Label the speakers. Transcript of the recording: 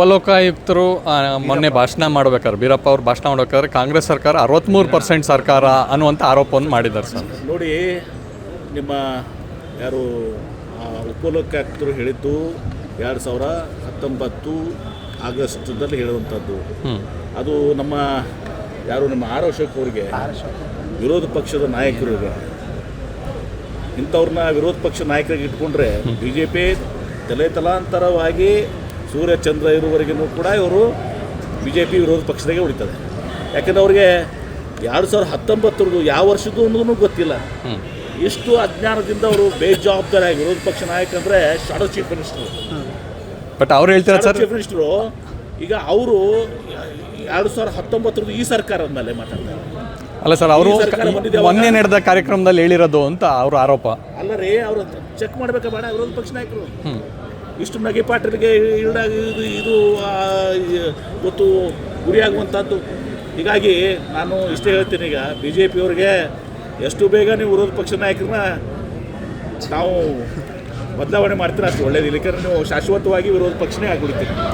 Speaker 1: ಉಪಲೋಕಾಯುಕ್ತರು ಮೊನ್ನೆ ಭಾಷಣ ಮಾಡ್ಬೇಕಾದ್ರೆ ಬೀರಪ್ಪ ಅವ್ರು ಭಾಷಣ ಮಾಡ್ಬೇಕಾದ್ರೆ ಕಾಂಗ್ರೆಸ್ ಸರ್ಕಾರ ಅರವತ್ತ್ಮೂರು ಪರ್ಸೆಂಟ್ ಸರ್ಕಾರ ಅನ್ನುವಂಥ ಆರೋಪವನ್ನು ಮಾಡಿದ್ದಾರೆ ಸರ್.
Speaker 2: ನೋಡಿ ನಿಮ್ಮ ಯಾರು ಉಪಲೋಕಾಯುಕ್ತರು ಹೇಳಿದ್ದು ಎರಡು ಸಾವಿರ ಹತ್ತೊಂಬತ್ತು ಆಗಸ್ಟ್ದಲ್ಲಿ ಹೇಳುವಂಥದ್ದು. ಅದು ನಮ್ಮ ಯಾರು ನಮ್ಮ ಆರ್ ಅಶೋಕ್ ಅವರಿಗೆ ವಿರೋಧ ಪಕ್ಷದ ನಾಯಕರಿಗೆ ಇಂಥವ್ರನ್ನ ವಿರೋಧ ಪಕ್ಷ ನಾಯಕರಿಗೆ ಇಟ್ಕೊಂಡ್ರೆ ಬಿ ಜೆ ಪಿ ತಲೆ ತಲಾಂತರವಾಗಿ ಸೂರ್ಯ ಚಂದ್ರ ಇರುವವರೆಗೂ ಕೂಡ ಇವರು ಬಿ ಜೆ ಪಿ ವಿರೋಧ ಪಕ್ಷದಾಗೆ ಉಳಿತದೆ. ಯಾಕಂದ್ರೆ ಅವ್ರಿಗೆ ಎರಡು ಸಾವಿರದ ಹತ್ತೊಂಬತ್ತರದ್ದು ಯಾವ ವರ್ಷದ್ದು ಅನ್ನೋದು ಗೊತ್ತಿಲ್ಲ. ಇಷ್ಟು ಅಜ್ಞಾನದಿಂದ ಅವರು ಬೇಜವಾಬ್ದಾರಿಯಾಗಿ ವಿರೋಧ ಪಕ್ಷ ನಾಯಕ ಅಂದರೆ ಶಾಡೋ ಚೀಫ್ ಮಿನಿಸ್ಟರ್
Speaker 1: ಬಟ್ ಅವ್ರು ಹೇಳ್ತಾರೆ ಸರ್?
Speaker 2: ಚೀಫ್ ಮಿನಿಸ್ಟರು ಈಗ ಅವರು ಎರಡು ಸಾವಿರದ ಹತ್ತೊಂಬತ್ತರದ್ದು ಈ ಸರ್ಕಾರದ ಮೇಲೆ ಮಾತಾಡ್ತಾರೆ.
Speaker 1: ಅಲ್ಲ ಸರ್ ಅವರು? ಮೊನ್ನೆ ನಡೆದ ಕಾರ್ಯಕ್ರಮದಲ್ಲಿ ಹೇಳಿರೋದು ಅಂತ ಅವರು ಆರೋಪ.
Speaker 2: ಅಲ್ಲ ರೀ ಅವರು ಚೆಕ್ ಮಾಡಬೇಕಾ ಬೇಡ ವಿರೋಧ ಪಕ್ಷ ನಾಯಕರು? ಇಷ್ಟು ನಗೆ ಪಾಟೀಲ್ಗೆ ಈಡಾಗಿ ಇದು ಇದು ಇವತ್ತು ಗುರಿಯಾಗುವಂಥದ್ದು ಹೀಗಾಗಿ ನಾನು ಇಷ್ಟೇ ಹೇಳ್ತೀನಿ ಈಗ ಬಿ ಜೆ ಪಿಯವ್ರಿಗೆ ಎಷ್ಟು ಬೇಗ ನೀವು ವಿರೋಧ ಪಕ್ಷ ನಾಯಕರನ್ನ ನಾವು ಬದಲಾವಣೆ ಮಾಡ್ತೀರ ಅಷ್ಟು ಒಳ್ಳೇದು ಇಲ್ಲಿಕಂದ್ರೆ ನೀವು ಶಾಶ್ವತವಾಗಿ ವಿರೋಧ ಪಕ್ಷನೇ ಆಗ್ಬಿಡ್ತೀರಿ.